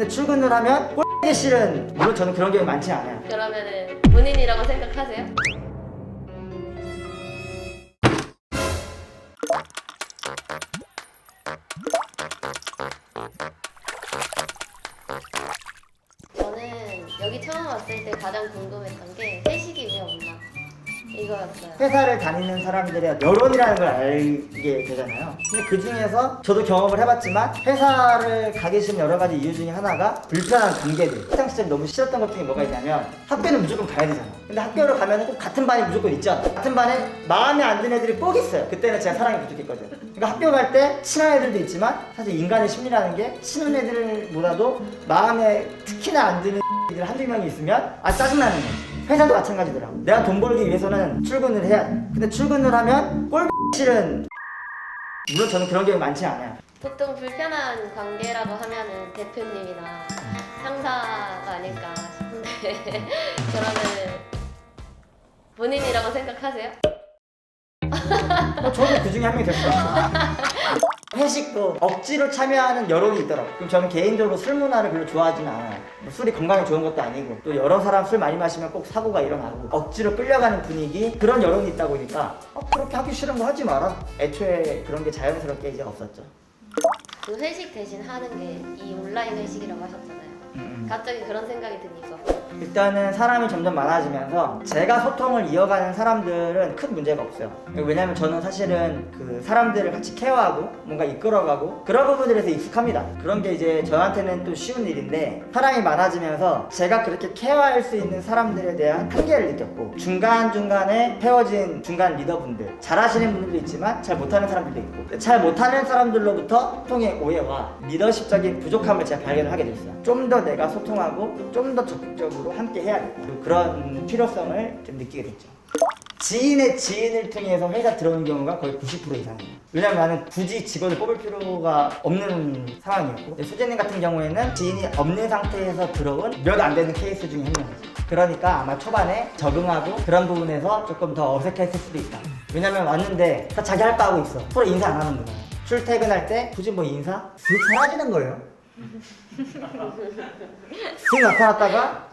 근데 출근을 하면 꼴기 싫은 물론 저는 그런 경우 많지 않아요. 그러면은 본인이라고 생각하세요? 저는 여기 처음 왔을 때 가장 궁금했던 게 회식이 왜 없나 이거였어요. 회사를 다니는 사람들의 여론이라는 걸 알게 되잖아요. 근데 그 중에서 저도 경험을 해봤지만 회사를 가기 싫은 여러 가지 이유 중에 하나가 불편한 관계들. 학창 시절 너무 싫었던 것 중에 뭐가 있냐면 학교는 무조건 가야 되잖아. 근데 학교를 가면 꼭 같은 반이 무조건 있죠. 같은 반에 마음에 안 드는 애들이 꼭 있어요. 그때는 제가 사랑이 부족했거든. 그러니까 학교 갈 때 친한 애들도 있지만 사실 인간의 심리라는 게 친한 애들보다도 마음에 특히나 안 드는 애들 한두 명이 있으면 아 짜증나는 거지. 회사도 마찬가지더라고. 내가 돈 벌기 위해서는 출근을 해야 돼. 근데 출근을 하면 꼴 싫은 물론 저는 그런 경우 많지 않아요. 보통 불편한 관계라고 하면은 대표님이나 상사가 아닐까 싶은데 그러면은 본인이라고 생각하세요? 뭐 저도 그 중에 한 명이 될 수도 있어요. 회식도 억지로 참여하는 여론이 있더라고요. 그럼 저는 개인적으로 술 문화를 별로 좋아하지는 않아요. 뭐 술이 건강에 좋은 것도 아니고 또 여러 사람 술 많이 마시면 꼭 사고가 일어나고 억지로 끌려가는 분위기 그런 여론이 있다 보니까 어, 그렇게 하기 싫은 거 하지 마라. 애초에 그런 게 자연스럽게 이제 없었죠. 그 회식 대신 하는 게 이 온라인 회식이라고 하셨잖아요. 음, 음. 갑자기 그런 생각이 드니까 일단은 사람이 점점 많아지면서 제가 소통을 이어가는 사람들은 큰 문제가 없어요. 왜냐면 저는 사실은 그 사람들을 같이 케어하고 뭔가 이끌어가고 그런 부분들에서 익숙합니다. 그런 게 이제 저한테는 또 쉬운 일인데 사람이 많아지면서 제가 그렇게 케어할 수 있는 사람들에 대한 한계를 느꼈고 중간중간에 세워진 중간 리더분들 잘하시는 분들도 있지만 잘 못하는 사람들도 있고 잘 못하는 사람들로부터 소통의 오해와 리더십적인 부족함을 제가 발견을 하게 됐어요. 좀 더 내가 소통하고 좀 더 적극적으로 함께 해야겠다. 그런 필요성을 좀 느끼게 됐죠. 지인의 지인을 통해서 회사 들어오는 경우가 거의 90% 이상이에요. 왜냐면 나는 굳이 직원을 뽑을 필요가 없는 상황이었고 수재님 같은 경우에는 지인이 없는 상태에서 들어온 몇 안 되는 케이스 중에 한 명이지. 그러니까 아마 초반에 적응하고 그런 부분에서 조금 더 어색했을 수도 있다. 왜냐면 왔는데 다 자기 할 거 하고 있어. 서로 인사 안 하는 거야. 출퇴근할 때 굳이 뭐 인사? 슥 사라지는 거예요. 슥 나타났다가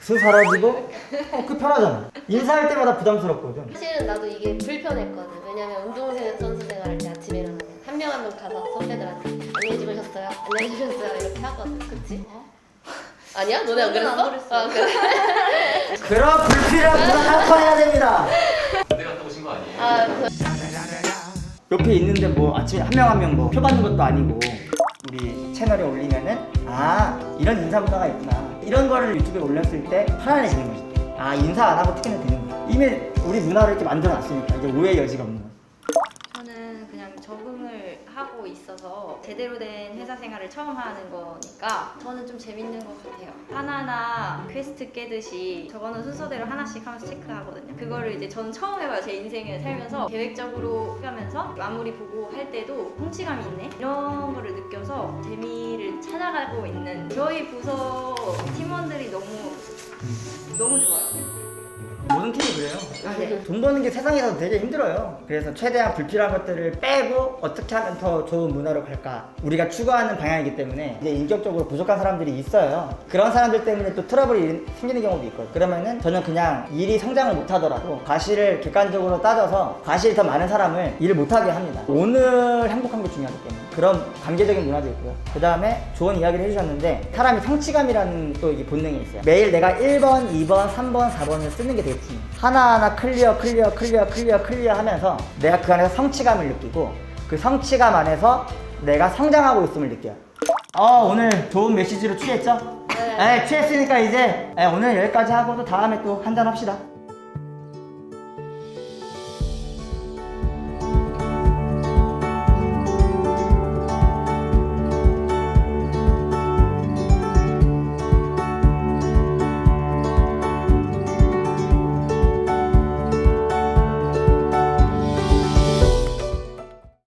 슥 사라지고 어, 그 편하잖아. 인사할 때마다 부담스럽거든. 사실은 나도 이게 불편했거든. 왜냐면 운동생 선수 생활할 때 아침에 일어나면 한 명 한 명 가서 선배들한테 안녕히 주무셨어요? 안녕히 주무셨어요? 이렇게 하거든. 그치? 아니야? 너네 안 그랬어? 안 그랬어. 아, 그래? 그런 불필요한 부담 한번해야 됩니다. 군대 갔다 오신 거 아니에요? 아, 그, 옆에 있는데 뭐 아침에 한 명 한 명 뭐 표 받는 것도 아니고 우리 채널에 올리면은 아 이런 인사 문화가 있구나 이런 거를 유튜브에 올렸을 때 편안해지는 거지. 아 인사 안 하고 티켓는 되는 거야. 이미 우리 문화를 이렇게 만들어 놨으니까 이제 오해 여지가 없는 거야. 저는 그냥 적응을 하고 있어서 제대로 된 회사 생활을 처음 하는 거니까 저는 좀 재밌는 것 같아요. 하나하나 퀘스트 깨듯이 적어놓은 순서대로 하나씩 하면서 체크하거든요. 그거를 이제 저는 처음 해봐요. 제 인생을 살면서 계획적으로 하면서 마무리 보고 할 때도 성취감이 있네? 이런 거를 느껴서 재미를 찾아가고 있는 저희 부서 팀원들이 너무 너무 좋아요. 모든 팀이 그래요. 아, 네. 돈 버는 게 세상에서 되게 힘들어요. 그래서 최대한 불필요한 것들을 빼고 어떻게 하면 더 좋은 문화로 갈까. 우리가 추구하는 방향이기 때문에 이제 인격적으로 부족한 사람들이 있어요. 그런 사람들 때문에 또 트러블이 일- 생기는 경우도 있거든요. 그러면은 저는 그냥 일이 성장을 못 하더라도 과실을 객관적으로 따져서 과실이 더 많은 사람을 일을 못 하게 합니다. 오늘 행복한 게 중요하기 때문에 그런 관계적인 문화도 있고요. 그 다음에 좋은 이야기를 해주셨는데 사람이 성취감이라는 또 이게 본능이 있어요. 매일 내가 1번, 2번, 3번, 4번을 쓰는 게 되게 중요해요. 하나하나 클리어, 클리어, 클리어, 클리어, 클리어 하면서 내가 그 안에서 성취감을 느끼고 그 성취감 안에서 내가 성장하고 있음을 느껴요. 어, 오늘 좋은 메시지로 취했죠? 네. 네, 취했으니까 이제 네, 오늘 여기까지 하고 또 다음에 또 한잔 합시다.